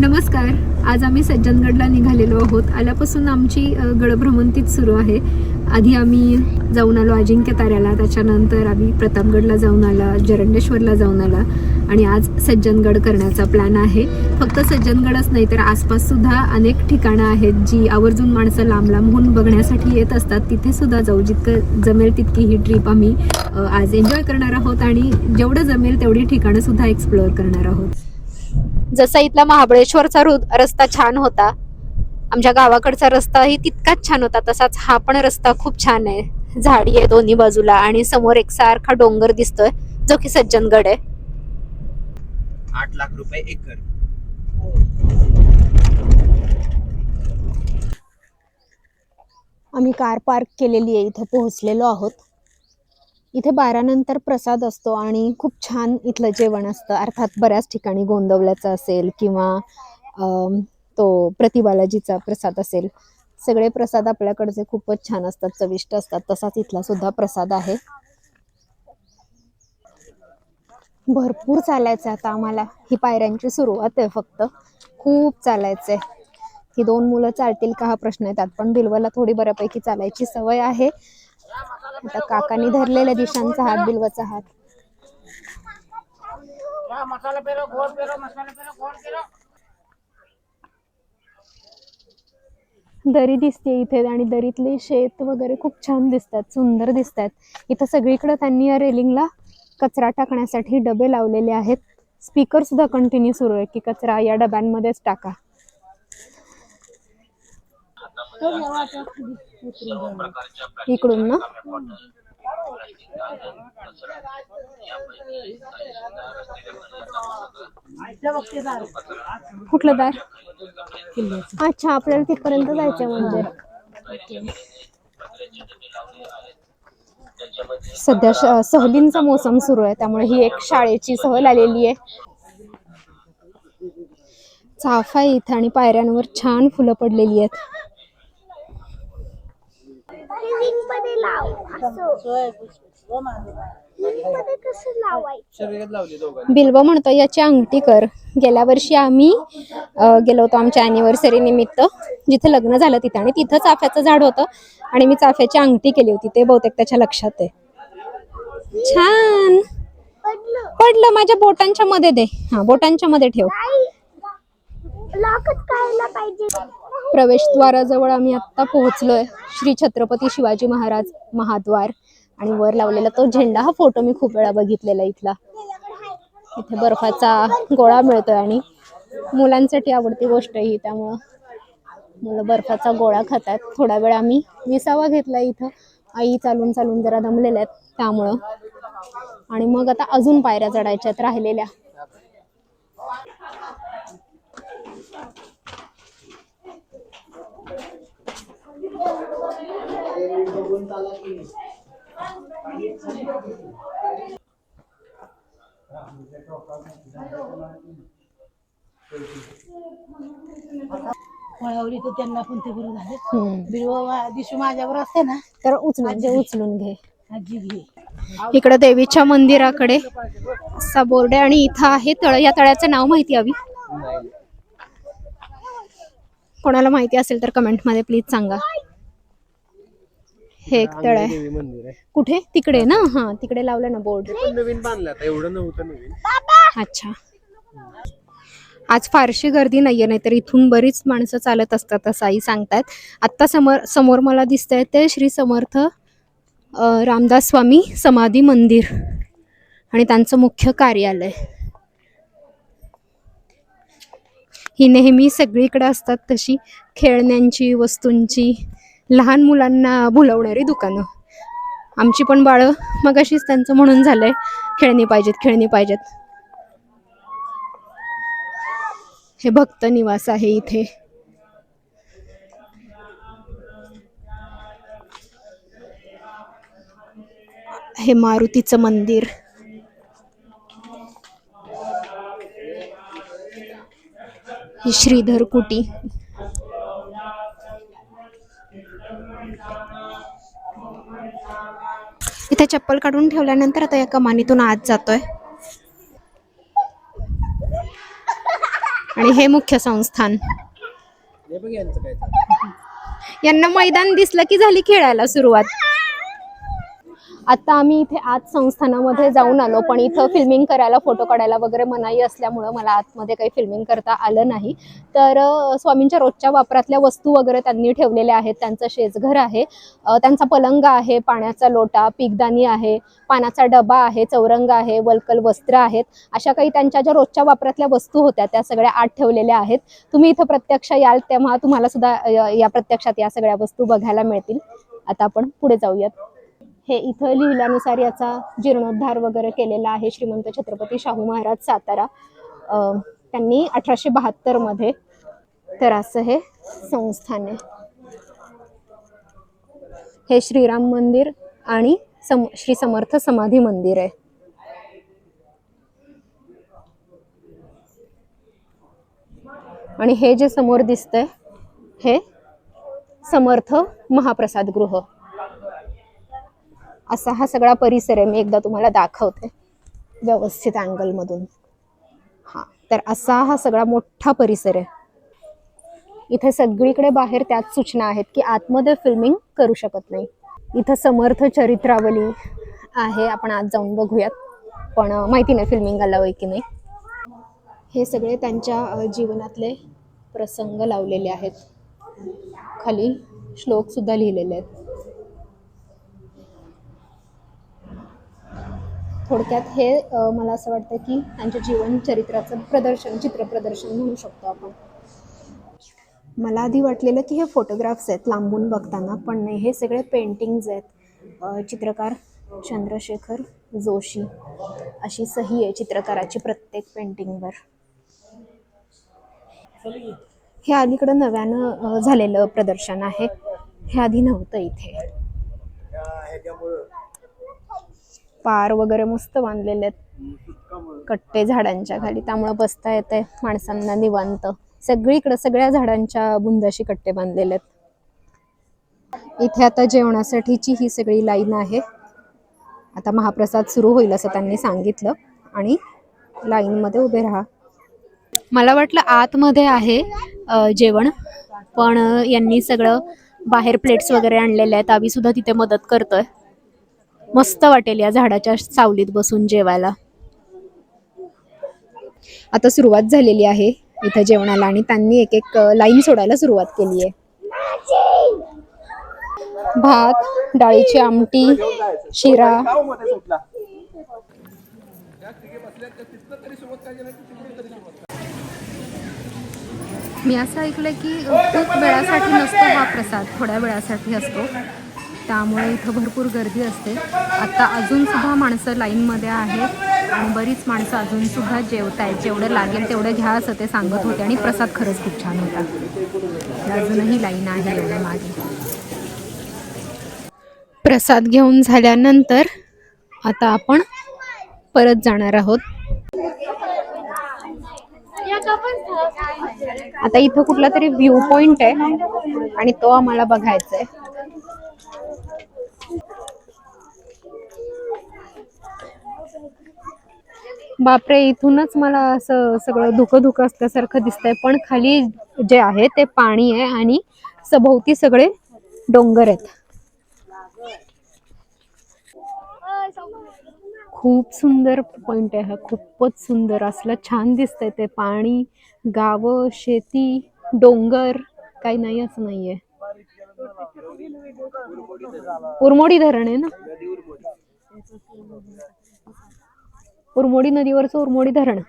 नमस्कार. आज आम्ही सज्जनगडला निघालेलो आहोत. आल्यापासून आमची गडभ्रमंतीच सुरू आहे. आधी आम्ही जाऊन आलो अजिंक्य ताऱ्याला त्याच्यानंतर आम्ही प्रतापगडला जाऊन आला जरंडेश्वरला जाऊन आला आणि आज सज्जनगड करण्याचा प्लॅन आहे. फक्त सज्जनगडच नाही तर आसपाससुद्धा अनेक ठिकाणं आहेत जी आवर्जून माणसं लांब लांबहून बघण्यासाठी येत असतात. तिथेसुद्धा जाऊ जितकं जमेल तितकी ही ट्रिप आम्ही आज एन्जॉय करणार आहोत आणि जेवढं जमेल तेवढी ठिकाणंसुद्धा एक्सप्लोअर करणार आहोत. जसा इथला महाबळेश्वरचा रु- रस्ता छान होता आमच्या गावाकडचा रस्ताही तितकाच छान होता तसाच हा पण रस्ता खूप छान आहे. झाडी आहे दोन्ही बाजूला आणि समोर एक सारखा डोंगर दिसतोय जो की सज्जनगड आहे. आठ लाख रुपये एकर. आम्ही कार पार्क केलेली आहे इथं पोहोचलेलो आहोत. इथे बारानंतर प्रसाद असतो आणि खूप छान इथलं जेवण असतं. अर्थात बऱ्याच ठिकाणी गोंदवल्याचं असेल किंवा तो प्रतिबालाजीचा प्रसाद असेल. सगळे प्रसाद आपल्याकडचे खूपच छान असतात चविष्ट असतात. तसाच इथला सुद्धा प्रसाद आहे. भरपूर चालायचं आता आम्हाला. ही पायऱ्यांची सुरुवात आहे फक्त. खूप चालायचंय. ही दोन मुलं चालतील का हा प्रश्न येतात पण बिलवाला थोडी बऱ्यापैकी चालायची सवय आहे. आता काकांनी धरलेल्या दिशांचा हात बिलवाचा हात. दरी दिसते इथे आणि दरीतले शेत वगैरे खूप छान दिसतात सुंदर दिसतात. इथं सगळीकडे त्यांनी या रेलिंगला कचरा टाकण्यासाठी डबे लावलेले आहेत. स्पीकर सुद्धा कंटिन्यू सुरू आहे की कचरा या डब्यांमध्येच टाका. इकडून ना? कुठलं दार? अच्छा आपल्याला तिथपर्यंत जायचंय म्हणजे. सध्या सहलींचा मोसम सुरू आहे त्यामुळे ही एक शाळेची सहल आलेली आहे. चाफा आहे इथे आणि पायऱ्यांवर छान फुलं पडलेली आहेत. रिंगमध्ये लाव असं. रिंगमध्ये कसं लावायचं? बिल्व म्हणतो याची अंगठी कर. गेल्या वर्षी आम्ही अ, गेलो होतो आमच्या अॅनिव्हर्सरी निमित्त. जिथे लग्न झालं तिथे आणि तिथं चाफ्याचं झाड होतं. आणि मी चाफ्याची अंगठी केली होती. ते बहुतेक त्याच्या लक्षात आहे. छान. पडलं. पडलं. माझ्या बोटांच्या मध्ये दे. हा बोटांच्या मध्ये ठेव. नाही. लॉकच काढला पाहिजे. प्रवेशद्वाराजवळ आम्ही आत्ता पोहोचलोय. श्री छत्रपती शिवाजी महाराज महाद्वार. आणि वर लावलेला तो झेंडा हा फोटो मी खूप वेळा बघितलेला इथला. इथे बर्फाचा गोळा मिळतोय आणि मुलांसाठी आवडती गोष्ट ही त्यामुळं मुलं बर्फाचा गोळा खातात. थोडा वेळ आम्ही विसावा घेतला इथं. आई चालून चालून जरा दमलेल्या आहेत त्यामुळं. आणि मग आता अजून पायऱ्या चढायच्यात राहिलेल्या. तर त्यांना पण ते बरं झाले. हम्म. बिरवा दिशू माझ्यावर असते ना तर उचलून घे उचलून घे. आजी घे. इकडं देवीच्या मंदिराकडे असा बोर्ड आहे आणि इथं आहे तळ. या तळ्याचं नाव माहिती हवी? कोणाला माहिती असेल तर कमेंटमध्ये प्लीज सांगा. हे एक तळ आहे. मंदिर आहे. कुठे? तिकडे ना? हा तिकडे लावलं ना बोर्ड पण नवीन बांधलं आता एवढं नव्हतं नवीन. अच्छा. आज फारशी गर्दी नाहीये नाहीतर इथून बरीच माणसं चालत असतात असं आई सांगतात आत्ता समोर समोर मला दिसत आहे ते श्री समर्थ अ, रामदास स्वामी समाधी मंदिर आणि त्यांचं मुख्य कार्यालय. ही नेहमी सगळीकडे असतात तशी खेळण्यांची वस्तूंची. लहान मुलांना भुलवणारी दुकानं. आमची पण बाळं मगाशीच त्यांचं म्हणून झालंय खेळणी पाहिजेत खेळणी पाहिजेत. हे भक्त निवास आहे इथे. हे मारुतीचं मंदिर. ही श्रीधर कुटी. इथे चप्पल काढून ठेवल्यानंतर आता या कमानीतून आत जातोय. आणि हे मुख्य संस्थान. यांना मैदान दिसलं की झाली खेळायला सुरुवात. आता आम्ही इथे आत संस्थानामध्ये जाऊन आलो पण इथं फिल्मिंग करायला फोटो काढायला वगैरे मनाई असल्यामुळं मला आतमध्ये काही फिल्मिंग करता आलं नाही. तर स्वामींच्या रोजच्या वापरातल्या वस्तू वगैरे त्यांनी ठेवलेल्या आहेत. त्यांचं शेजघर आहे. त्यांचा पलंग आहे पाण्याचा लोटा पीकदानी आहे पानाचा डबा आहे चौरंग आहे वलकल वस्त्र आहेत. अशा काही त्यांच्या ज्या रोजच्या वापरातल्या वस्तू होत्या त्या सगळ्या आत ठेवलेल्या आहेत. तुम्ही इथं प्रत्यक्ष याल तेव्हा तुम्हाला सुद्धा या प्रत्यक्षात या सगळ्या वस्तू बघायला मिळतील. आता आपण पुढे जाऊयात. हे इथं लिहिल्यानुसार याचा जीर्णोद्धार वगैरे केलेला आहे श्रीमंत छत्रपती शाहू महाराज सातारा. त्यांनी अठराशे बहात्तरमध्ये तर असं हे संस्थान आहे. हे श्रीराम मंदिर आणि सम श्री समर्थ समाधी मंदिर आहे. आणि हे जे समोर दिसतंय हे समर्थ महाप्रसाद गृह. असा हा सगळा परिसर आहे मी एकदा तुम्हाला दाखवते. व्यवस्थित अँगलमधून हां तर असा हा सगळा मोठा परिसर आहे. इथे सगळीकडे बाहेर त्याच सूचना आहेत की आतमध्ये फिल्मिंग करू शकत नाही. इथं समर्थ चरित्रावली आहे आपण आज जाऊन बघूयात. पण माहिती नाही फिल्मिंग आलं की नाही. हे सगळे त्यांच्या जीवनातले प्रसंग लावलेले आहेत. खाली श्लोकसुद्धा लिहिलेले आहेत. थोडक्यात हे मला असं वाटतं की त्यांच्या जीवन चरित्राचं प्रदर्शन चित्र प्रदर्शन म्हणू शकतो आपण. मला आधी वाटलेलं की हे फोटोग्राफ्स आहेत लांबून बघताना पण नाही हे सगळे पेंटिंग्ज आहेत. चित्रकार चंद्रशेखर जोशी अशी सही आहे चित्रकाराची प्रत्येक पेंटिंगवर हे अलीकडं नव्यानं झालेलं प्रदर्शन आहे. हे आधी नव्हतं इथे. पार वगैरे मस्त बांधलेले आहेत. कट्टे झाडांच्या खाली. त्यामुळे बसता येते माणसांना निवांत. सगळीकडे सगळ्या झाडांच्या बुंदाशी कट्टे बांधलेले आहेत. इथे आता जेवणासाठीची ही सगळी लाईन आहे. आता महाप्रसाद सुरू होईल असं त्यांनी सांगितलं. आणि लाईनमध्ये उभे राहा. मला वाटलं आतमध्ये आहे जेवण. पण यांनी सगळं बाहेर प्लेट्स वगैरे आणलेले आहेत. आम्ही सुद्धा तिथे मदत करतोय. मस्त वाटेल या झाडाच्या सावलीत बसून जेवायला. आता सुरुवात झालेली आहे इथं जेवणाला आणि त्यांनी एक एक लाईन सोडायला सुरुवात केली आहे. भात डाळीची आमटी शिरा. मी असं ऐकलं की खूप वेळासाठी नसतो हा प्रसाद थोड्या वेळासाठी असतो. त्यामुळे इथं भरपूर गर्दी असते. आता अजून सुद्धा माणसं लाईनमध्ये आहेत आणि बरीच माणसं अजून सुद्धा जेवत आहेत जेवढं लागेल तेवढं घ्या असं ते सांगत होते आणि प्रसाद खरंच खूप छान होता. अजूनही लाईन आहे एवढ्या मागे. प्रसाद घेऊन झाल्यानंतर आता आपण परत जाणार आहोत. आता इथं कुठला तरी व्ह्यू पॉइंट आहे आणि तो आम्हाला बघायचा आहे बापरे इथूनच मला असं सगळं धुकं धुकं असल्यासारखं दिसतंय. पण खाली जे आहे ते पाणी आहे आणि सभोवती सगळे डोंगर आहेत. खूप सुंदर पॉइंट आहे हा. खूपच सुंदर. असलं छान दिसतंय ते पाणी गावं शेती डोंगर काही नाही असं नाहीये. उरमोडी धरण आहे ना? उरमोडी नदीवरचं उरमोडी धरण.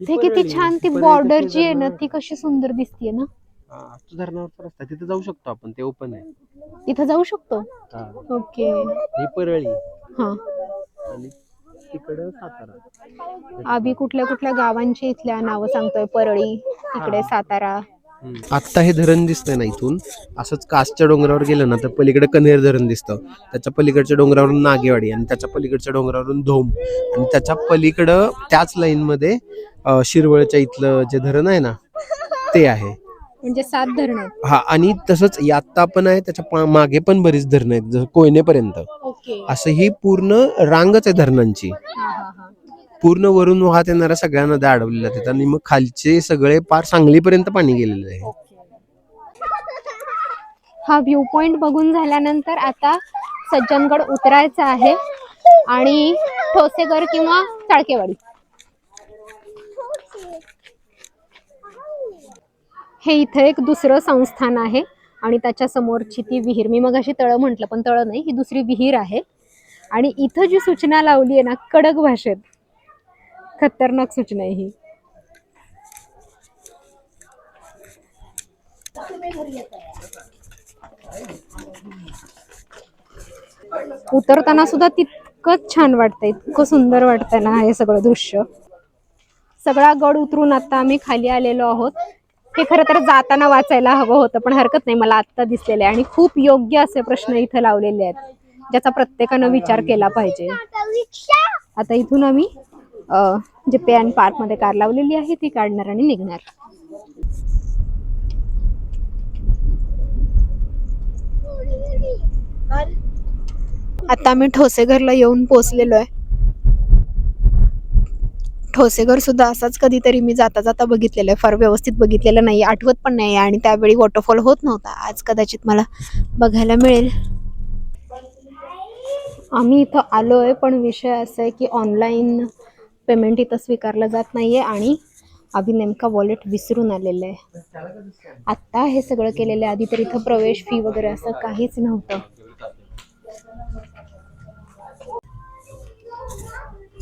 ते किती छान ती बॉर्डर जी आहे ना ती कशी सुंदर दिसतीये ना? रस्ता तिथे जाऊ शकतो आपण ते ओपन आहे. तिथं जाऊ शकतो? हा. ओके. ही परळी. हा. आणि तिकडं सातारा. आम्ही कुठल्या कुठल्या गावांची इथल्या नावं सांगतोय परळी इकडे सातारा. आत्ता हे धरण दिसतंय ना इथून. असंच कासच्या डोंगरावर गेलं ना तर पलीकडे कन्हेर धरण दिसतं. त्याच्या पलीकडच्या डोंगरावरून नागेवाडी आणि त्याच्या पलीकडच्या डोंगरावरून धोम. आणि त्याच्या पलीकडं त्याच लाईन मध्ये अं, शिरवळच्या इथलं जे धरण आहे ना ते आहे. म्हणजे सात धरण आहेत. हा आणि तसंच हे आत्ता पण आहे त्याच्या पा- मागे पण बरीच धरणं आहेत जसं कोयनेपर्यंत. ओके. असं ही पूर्ण रांगच आहे धरणांची. हा हा हा. पूर्ण वरून वाहत येणाऱ्या सगळ्या नद्या अडवलेल्या आहेत आणि मग खालचे सगळे पार सांगलीपर्यंत पाणी गेलेलं आहे. हा व्ह्यू पॉइंट बघून झाल्यानंतर आता सज्जनगड उतरायचं आहे आणि ठोसेगर किंवा चाळकेवाडी. हे इथे एक दुसरं संस्थान आहे आणि त्याच्या समोरची ती विहीर. मी मग अशी तळं म्हटलं पण तळं नाही ही दुसरी विहीर आहे. आणि इथं जी सूचना लावली आहे ना कडक भाषेत खतरनाक सूचना आहे ही. उतरताना सुद्धा तितकंच छान वाटतंय इतकं सुंदर वाटतंय ना हे सगळं दृश्य. सगळा गड उतरून आता आम्ही खाली आलेलो आहोत. हे खरं तर जाताना वाचायला हवं होतं पण हरकत नाही मला आत्ता दिसलेलं आहे. आणि खूप योग्य असे प्रश्न इथे लावलेले आहेत ज्याचा प्रत्येकानं विचार केला पाहिजे. आता इथून आम्ही जे पे अँड पार्कमध्ये कार लावलेली आहे ती काढणार आणि निघणार. आता आम्ही ठोसेघरला येऊन पोचलेलो आहे. ठोसेघर सुद्धा असाच कधीतरी मी जाता जाता बघितलेलं आहे. फार व्यवस्थित बघितलेलं नाही आठवत पण नाही आणि त्यावेळी वॉटरफॉल होत नव्हता. आज कदाचित मला बघायला मिळेल. आम्ही इथं आलो आहे पण विषय असा आहे की ऑनलाईन पेमेंट इथं स्वीकारलं जात नाही आहे आणि आम्ही नेमका वॉलेट विसरून आलेलं आहे. आत्ता हे सगळं केलेलं आहे. आधी तर इथं प्रवेश फी वगैरे असं काहीच नव्हतं.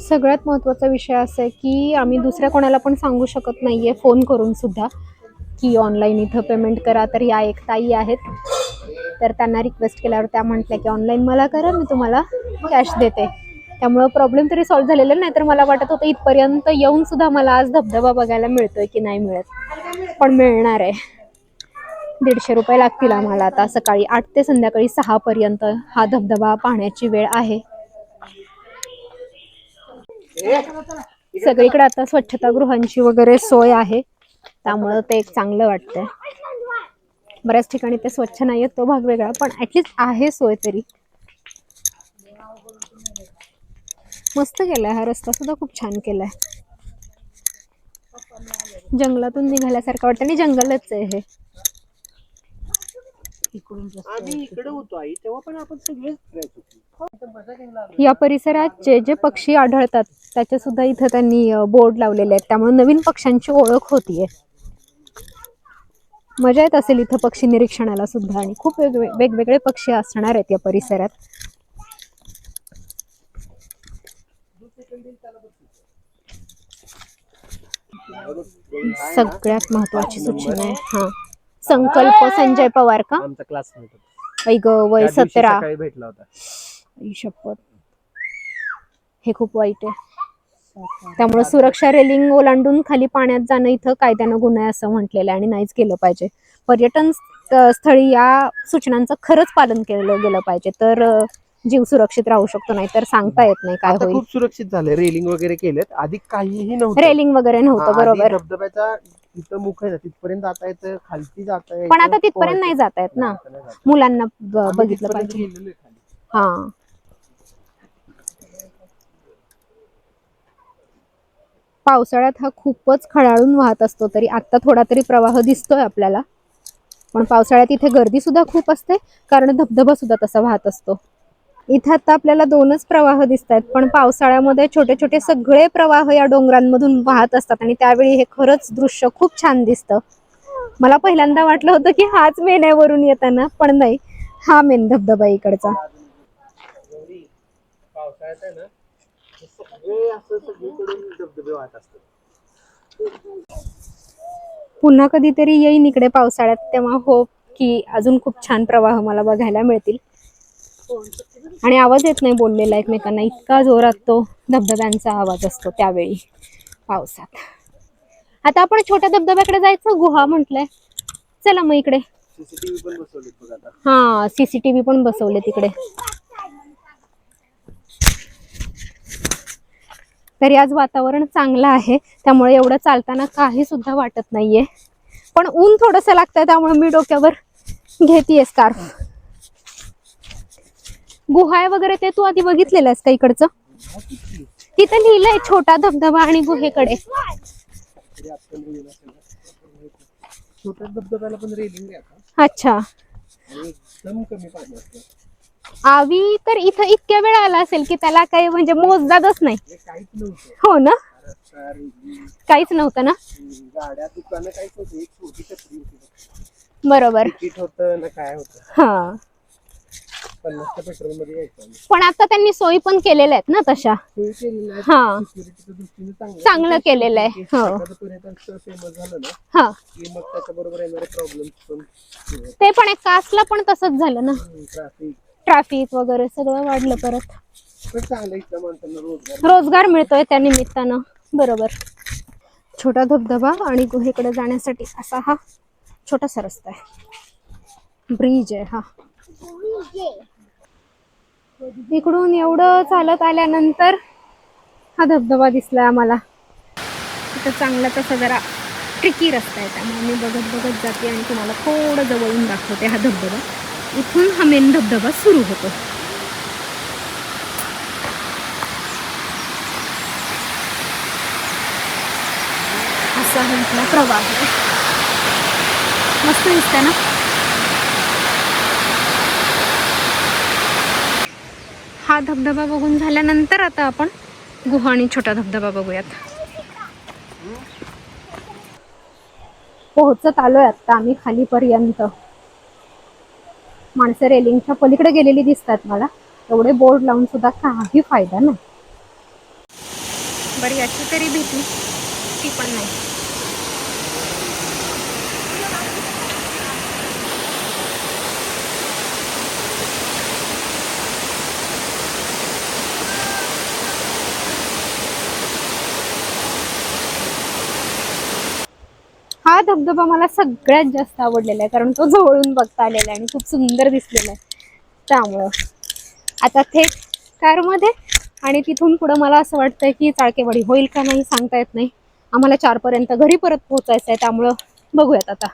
सगळ्यात महत्त्वाचा विषय असा आहे की आम्ही दुसऱ्या कोणाला पण सांगू शकत नाही आहे फोन करून सुद्धा की ऑनलाईन इथं पेमेंट करा. तर या एक ताई आहेत. तर त्यांना रिक्वेस्ट केल्यावर त्या म्हटल्या की ऑनलाईन मला करा मी तुम्हाला कॅश देते. त्यामुळं प्रॉब्लेम तरी सॉल्व्ह झालेला नाही तर मला वाटत होतं इथपर्यंत येऊन सुद्धा मला आज धबधबा बघायला मिळतोय की नाही मिळत. पण मिळणार आहे. दीडशे रुपये लागतील आम्हाला आता सकाळी आठ ते संध्याकाळी सहा पर्यंत हा धबधबा पाहण्याची वेळ आहे. सगळीकडे आता स्वच्छतागृहांची वगैरे सोय आहे. त्यामुळं ते एक चांगलं वाटतंय. बऱ्याच ठिकाणी ते स्वच्छ नाही तो भाग वेगळा पण ऍटलिस्ट आहे सोय तरी. मस्त केलाय हा रस्ता सुद्धा खूप छान केलाय. जंगलातून निघाल्यासारखं वाटतं आणि जंगलच आहे हे. आम्ही इकडे होतो आई तेव्हा पण आपण सगळेच फिरायचो. या परिसरात जे जे पक्षी आढळतात त्याचे सुद्धा इथं त्यांनी बोर्ड लावलेले आहेत. त्यामुळे नवीन पक्ष्यांची ओळख होतीये. मजा येत असेल इथं पक्षी निरीक्षणाला सुद्धा आणि खूप वेगवे वेगवेगळे पक्षी असणार आहेत या परिसरात. सगळ्यात महत्वाची सूचना आहे. हा. संकल्प संजय पवार का? आमचा ऐ ग वय सतरा. भेटला होता. आई शपथ. हे खूप वाईट आहे. त्यामुळे सुरक्षा रेलिंग ओलांडून खाली पाण्यात जाणं इथं कायद्यानं गुन्हा आहे असं म्हटलेलं आहे आणि नाहीच केलं पाहिजे. पर्यटन स्थळी या सूचनांचं खरंच पालन केलं गेलं पाहिजे. तर जीव सुरक्षित राहू शकतो नाही तर सांगता येत नाही काय आता होईल. खूप सुरक्षित झाले. रेलिंग वगैरे केलेत. आधी काहीही नव्हतं. रेलिंग वगैरे हा, नव्हतं आधी बरोबर. धबधब्याचा तिथं मुख आहे ना तिथपर्यंत जाता येतं खालती जाता येतं पण आता तिथपर्यंत नाही जात आहेत ना. मुलांना ब- बघितलं पाहिजे. हा. पावसाळ्यात हा खूपच खळाळून वाहत असतो तरी आता थोडा तरी प्रवाह दिसतोय आपल्याला. पण पावसाळ्यात इथे गर्दी सुद्धा खूप असते कारण धबधबा सुद्धा तसा वाहत असतो. इथं आता आपल्याला दोनच प्रवाह दिसत आहेत पण पावसाळ्यामध्ये छोटे छोटे सगळे प्रवाह या डोंगरांमधून वाहत असतात आणि त्यावेळी हे खरंच दृश्य खूप छान दिसतं. मला पहिल्यांदा वाटलं होतं की हाच मेन्यावरून येताना पण नाही. हा मेन धबधबा इकडचा. पुन्हा कधीतरी येईन इकडे पावसाळ्यात तेव्हा होप की अजून खूप छान प्रवाह मला बघायला मिळतील. आणि आवाज येत नाही बोललेला एकमेकांना. इतका जोरात तो धबधब्यांचा आवाज असतो त्यावेळी. पावसात. आता आपण छोट्या धबधब्याकडे जायचं? गुहा म्हटलंय. चला मग इकडे. हा सीसीटीव्ही पण बसवले तिकडे तरी आज वातावरण चांगलं आहे. त्यामुळे एवढं चालताना काही सुद्धा वाटत नाहीये. पण ऊन थोडस लागतंय त्यामुळे मी डोक्यावर घेतीये स्कार्फ गुहाय वगैरे ते तू आधी बघितलेलं आहेस का इकडचं? तिथं लिहिलंय छोटा धबधबा आणि गुहेकडे. छोट्या धबधब्याला पण रेलिंग आहे आता. अच्छा. आणि एकदम कमी पाणी असतं. आवी तर इथं इतक्या वेळ आला असेल की त्याला काही म्हणजे मोजदादच नाही. हे काहीच नव्हतं. हो ना? रस्ता काहीच नव्हतं ना? गाड्या दुकानं काहीच नव्हतं. एक छोटी टपरी होती. बरोबर. तिकीट होतं ना काय होतं. हा. पन्नासच्या पेट्रोलमध्ये यायचं. आम्ही. पण आता त्यांनी सोयी पण केलेल्या आहेत ना तशा. सोय केलेली आहे हा. सिक्युरिटीच्या दृष्टीने चांगलं चांगलं केलेलं आहे. हो. एखादं पर्यटन स्थळ फेमस झालं ना हा. की मग त्याच्या बरोबर येणारे प्रॉब्लेम पण ते पण एक कासला पण तसंच झालं ना. ट्रॅफिक ट्रॅफिक वगैरे सगळं वाढलं परत. पण चांगलं इथल्या माणसांना रोजगार. रोजगार मिळतोय त्या निमित्तानं. बरोबर. छोटा धबधबा आणि गुहेकडे जाण्यासाठी असा हा छोटासा रस्ता आहे. ब्रिज आहे हा. इकडून एवढं चालत आल्यानंतर हा धबधबा दिसला आम्हाला. इथं चांगला तसा जरा ट्रिकी रस्ता आहे त्यामुळे मी बघत बघत जाते आणि तुम्हाला थोडं जवळून दाखवते हा धबधबा. इथून हा मेन धबधबा सुरू होतो. असा हा इथला प्रवाह आहे. मस्त दिसतंय ना? हा धबधबा बघून झाल्यानंतर आता आपण गुहा आणि छोटा धबधबा बघूयात. पोहोचत आलोय आता आम्ही खालीपर्यंत. माणसं रेलिंगच्या पलीकडे गेलेली दिसतात मला. एवढे बोर्ड लावून सुद्धा काही फायदा नाही. बरं याची तरी भीती ती पण नाही. धबधबा मला सगळ्यात जास्त आवडलेला आहे कारण तो जवळून बघता आलेला आहे आणि खूप सुंदर दिसलेला आहे. त्यामुळं. आता थेट कारमध्ये आणि तिथून पुढं मला असं वाटतंय की चाळकेवाडी होईल का नाही सांगता येत नाही. आम्हाला चारपर्यंत घरी परत पोहोचायचं आहे त्यामुळं बघूयात आता.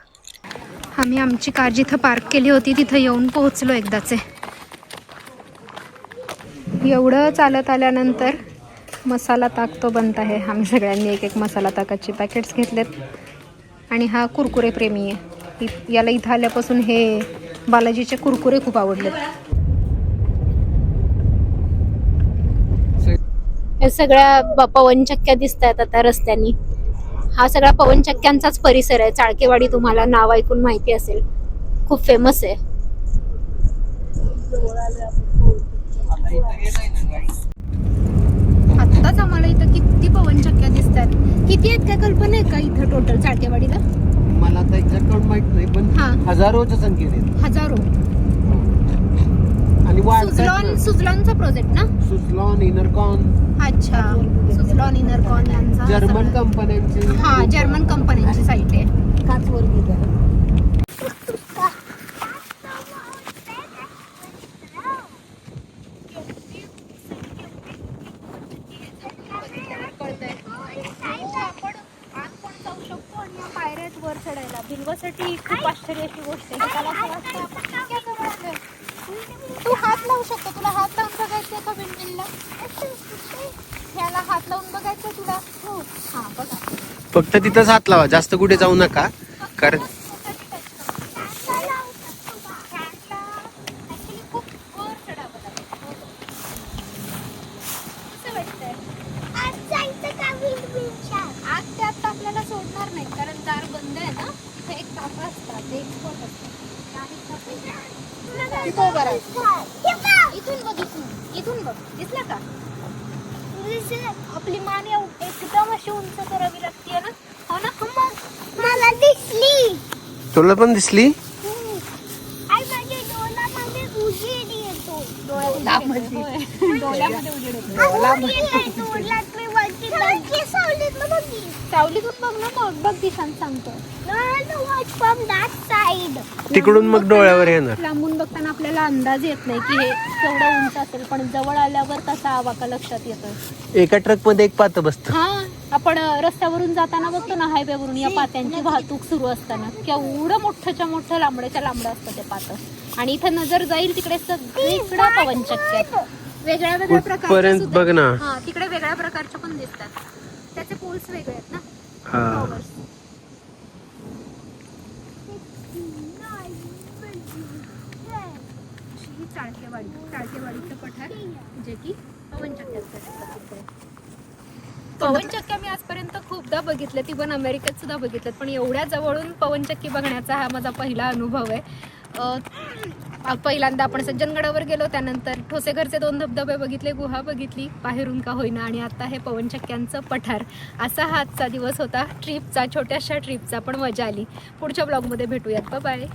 आम्ही आमची कार जिथं पार्क केली होती तिथं येऊन पोहोचलो एकदाचे. एवढं चालत आल्यानंतर मसाला ताक तो बनत आहे. आम्ही सगळ्यांनी एक एक मसाला ताकाचे पॅकेट्स घेतलेत. आणि हा कुरकुरे प्रेमी आहे. याला इथं आल्यापासून हे बालाजीचे कुरकुरे खूप आवडलेत या सगळ्या पवनचक्क्या दिसत आहेत आता रस्त्यानी. हा सगळा पवनचक्क्यांचाच परिसर आहे. चाळकेवाडी तुम्हाला नाव ऐकून माहिती असेल. खूप फेमस आहे. आत्ताच आम्हाला इथं किती पवनचक्क्या दिसतात किती आहेत काय कल्पना आहे का इथं टोटल चाळकेवाडीला? मला आता एक्झॅक्ट काउंट माहीत नाही पण हा. हजारोच्या संख्येने आहेत. हजारो. आणि सुजलॉन वाढतात सुजलॉनचा प्रोजेक्ट ना? सुसलॉन इनरकॉन. अच्छा. सुजलॉन इनरकॉन यांचा जर्मन कंपन्यांचे हा जर्मन कंपन्यांची साईट आहे. काचवर गेलं वर चढायला भिलवासाठी खूप आश्चर्याची गोष्ट आहे त्याला असं वाटतं आपण इतक्या जवळ आलोय. तू हात लावू शकतो तुला हात लावून बघायचंय का विंडमिलला ह्याला हात लावून बघायचं तुला हो हा बघा फक्त तिथंच हात लावा. जास्त कुठे जाऊ नका. कारण आज जायचं का विंडमिलच्या? आज ते आता आपल्याला सोडणार नाही कारण दार बंद आहे ना ते एक काका असतात ते एक्सपर्ट असतात काही काका- तिथं उभं राहा. हे बघ. इथून बघ इथून इथून बघ दिसला का दिसलं. आपली मान एव- एकदम अशी उंच करावी लागते ना हो ना मग मला दिसली तुला पण दिसली आई माझ्या डोळ्यामध्ये उजेड येतो डोळ्यामध्ये उजेड येतो. अजून गेलंय डोळ्यात मी वरती बघ. सावलीतनं बघी. सावलीतून बघ ना मग बघ दिशान सांगतो No, no, watch from that side. तिकडून मग डोळ्यावर येणार. लांबून बघताना आपल्याला अंदाज येत नाही की हे केवढं उंच असेल पण जवळ आल्यावर तसा आवाका लक्षात येतोय. एका ट्रकमध्ये एक पात बसत. हा आपण रस्त्यावरून जाताना बघतो ना हायवेवरून या पात्यांची वाहतूक सुरू असताना केवढं मोठ्याच्या मोठं लांबड्याच्या लांबडं असतं ते पातं. आणि इथं नजर जाईल तिकडे सगळीकडं पवनचक्क्या. वेगळ्या वेगळ्या प्रकारचे कुठपर्यंत सुद्धा- बघ ना. हा तिकडे वेगळ्या प्रकारचे पण दिसतात. त्याचे पोल्स वेगळे आहेत ना. ही. चाळकेवाडी चाळकेवाडीचं पठार जे की आहे पवनचक्क्या मी आजपर्यंत खूपदा बघितल्या ती पण अमेरिकेत सुद्धा बघितल्यात पण एवढ्या जवळून पवनचक्की बघण्याचा हा माझा पहिला अनुभव आहे. पहिल्यांदा आपण सज्जनगडावर गेलो त्यानंतर ठोसेघरचे दोन धबधबे बघितले गुहा बघितली बाहेरून का होईना आणि आता हे पवनचक्क्यांचं पठार. असा हा आजचा दिवस होता. ट्रिपचा छोट्याशा ट्रिपचा पण मजा आली. पुढच्या ब्लॉगमध्ये भेटूयात. बाय